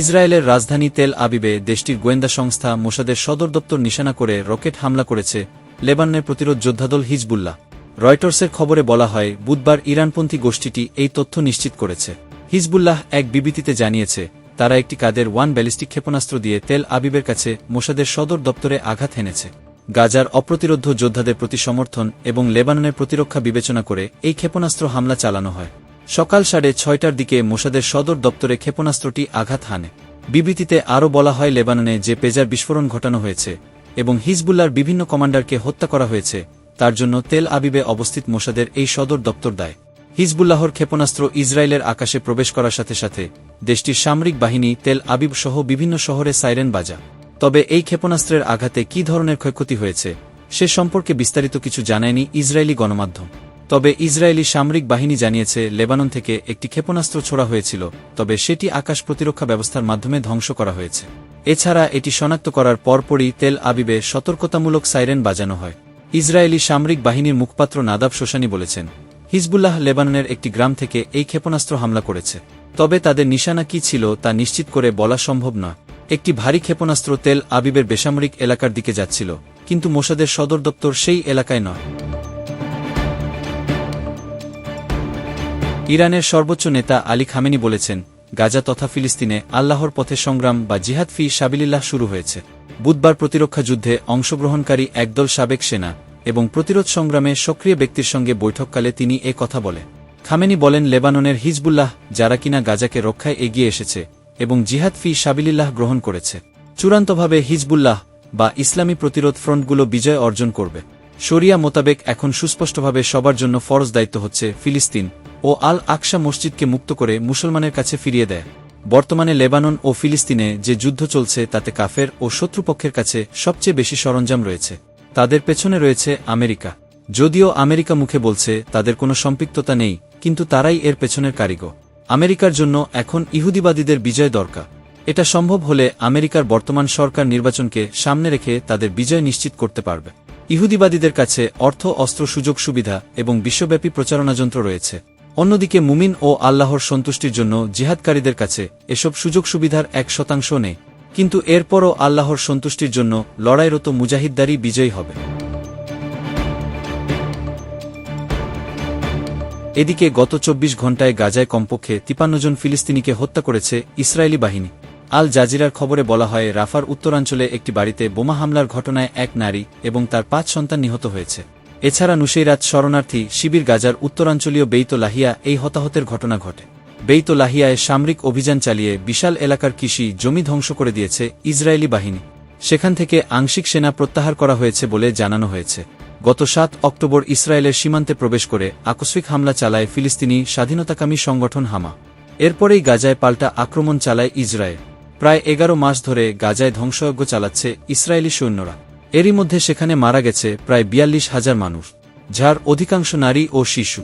ইসরায়েলের রাজধানী তেল আবিবে দেশটির গোয়েন্দা সংস্থা মোসাদের সদর দপ্তর নিশানা করে রকেট হামলা করেছে লেবাননের প্রতিরোধ যোদ্ধাদল হিজবুল্লাহ। রয়টার্সের খবরে বলা হয়, বুধবার ইরানপন্থী গোষ্ঠীটি এই তথ্য নিশ্চিত করেছে। হিজবুল্লাহ এক বিবৃতিতে জানিয়েছে, তারা একটি কাদের ওয়ান ব্যালিস্টিক ক্ষেপণাস্ত্র দিয়ে তেল আবিবের কাছে মোসাদের সদর দপ্তরে আঘাত হেনেছে। গাজার অপ্রতিরোধ যোদ্ধাদের প্রতি সমর্থন এবং লেবাননের প্রতিরক্ষা বিবেচনা করে এই ক্ষেপণাস্ত্র হামলা চালানো হয়। সকাল সাড়ে ছয়টার দিকে মোসাদের সদর দপ্তরে ক্ষেপণাস্ত্রটি আঘাত হানে। বিবৃতিতে আরও বলা হয়, লেবাননে যে পেজার বিস্ফোরণ ঘটানো হয়েছে এবং হিজবুল্লার বিভিন্ন কমান্ডারকে হত্যা করা হয়েছে, তার জন্য তেল আবিবে অবস্থিত মোসাদের এই সদর দপ্তর দেয়। হিজবুল্লাহর ক্ষেপণাস্ত্র ইসরায়েলের আকাশে প্রবেশ করার সাথে সাথে দেশটির সামরিক বাহিনী তেল আবিব সহ বিভিন্ন শহরে সাইরেন বাজা। তবে এই ক্ষেপণাস্ত্রের আঘাতে কী ধরনের ক্ষয়ক্ষতি হয়েছে, সে সম্পর্কে বিস্তারিত কিছু জানায়নি ইসরায়েলি গণমাধ্যম। তবে ইসরায়েলি সামরিক বাহিনী জানিয়েছে, লেবানন থেকে একটি ক্ষেপণাস্ত্র ছোড়া হয়েছিল, তবে সেটি আকাশ প্রতিরক্ষা ব্যবস্থার মাধ্যমে ধ্বংস করা হয়েছে। এছাড়া এটি শনাক্ত করার পরপরই তেল আবিবে সতর্কতামূলক সাইরেন বাজানো হয়। ইসরায়েলি সামরিক বাহিনীর মুখপাত্র নাদাব শোশানি বলেছেন, হিজবুল্লাহ লেবাননের একটি গ্রাম থেকে এই ক্ষেপণাস্ত্র হামলা করেছে। তবে তাদের নিশানা কি ছিল তা নিশ্চিত করে বলা সম্ভব নয়। একটি ভারী ক্ষেপণাস্ত্র তেল আবিবের বেসামরিক এলাকার দিকে যাচ্ছিল, কিন্তু মোসাদের সদর দপ্তর সেই এলাকায় নয়। ইরানের সর্বোচ্চ নেতা আলী খামেনি বলেছেন, গাজা তথা ফিলিস্তিনে আল্লাহর পথে সংগ্রাম বা জিহাদ ফি সাবিলিল্লাহ শুরু হয়েছে। বুধবার প্রতিরক্ষা যুদ্ধে অংশগ্রহণকারী একদল সাবেক সেনা এবং প্রতিরোধ সংগ্রামে সক্রিয় ব্যক্তির সঙ্গে বৈঠককালে তিনি এ কথা বলে খামেনি বলেন, লেবাননের হিজবুল্লাহ যারা কিনা গাজাকে রক্ষায় এগিয়ে এসেছে এবং জিহাদ ফি সাবিলিল্লাহ গ্রহণ করেছে। চূড়ান্তভাবে হিজবুল্লাহ বা ইসলামী প্রতিরোধ ফ্রন্টগুলো বিজয় অর্জন করবে। শরিয়া মোতাবেক এখন সুস্পষ্টভাবে সবার জন্য ফরজ দায়িত্ব হচ্ছে ফিলিস্তিন ও আল আকসা মসজিদকে মুক্ত করে মুসলমানের কাছে ফিরিয়ে দেয়। বর্তমানে লেবানন ও ফিলিস্তিনে যে যুদ্ধ চলছে, তাতে কাফের ও শত্রুপক্ষের কাছে সবচেয়ে বেশি সরঞ্জাম রয়েছে। তাদের পেছনে রয়েছে আমেরিকা। যদিও আমেরিকা মুখে বলছে, তাদের কোনো সম্পৃক্ততা নেই, কিন্তু তারাই এর পেছনের কারিগর। আমেরিকার জন্য এখন ইহুদিবাদীদের বিজয় দরকার। এটা সম্ভব হলে আমেরিকার বর্তমান সরকার নির্বাচনকে সামনে রেখে তাদের বিজয় নিশ্চিত করতে পারবে। ইহুদিবাদীদের কাছে অর্থ, অস্ত্র, সুযোগ, সুবিধা এবং বিশ্বব্যাপী প্রচারণাযন্ত্র রয়েছে। অন্যদিকে মুমিন ও আল্লাহর সন্তুষ্টির জন্য জিহাদকারীদের কাছে এসব সুযোগ সুবিধার এক শতাংশ নেই। কিন্তু এরপরও আল্লাহর সন্তুষ্টির জন্য লড়াইরত মুজাহিদদারি বিজয়ী হবে। এদিকে গত চব্বিশ ঘণ্টায় গাজায় কমপক্ষে তিপান্ন জন ফিলিস্তিনিকে হত্যা করেছে ইসরায়েলি বাহিনী। আল জাজিরার খবরে বলা হয়, রাফার উত্তরাঞ্চলে একটি বাড়িতে বোমা হামলার ঘটনায় এক নারী এবং তার পাঁচ সন্তান নিহত হয়েছে। এছাড়া নুসেইরাত শরণার্থী শিবির গাজার উত্তরাঞ্চলীয় বেইত লাহিয়া এই হতাহতের ঘটনা ঘটে। বেইত লাহিয়ায় সামরিক অভিযান চালিয়ে বিশাল এলাকার কৃষি জমি ধ্বংস করে দিয়েছে ইসরায়েলি বাহিনী। সেখান থেকে আংশিক সেনা প্রত্যাহার করা হয়েছে বলে জানানো হয়েছে। গত সাত অক্টোবর ইসরায়েলের সীমান্তে প্রবেশ করে আকস্মিক হামলা চালায় ফিলিস্তিনি স্বাধীনতাকামী সংগঠন হামা। এরপরেই গাজায় পাল্টা আক্রমণ চালায় ইসরায়েল। প্রায় এগারো মাস ধরে গাজায় ধ্বংসযজ্ঞ চালাচ্ছে ইসরায়েলি সৈন্যরা। এরই মধ্যে সেখানে মারা গেছে প্রায় বিয়াল্লিশ হাজার মানুষ যার অধিকাংশ নারী ও শিশু।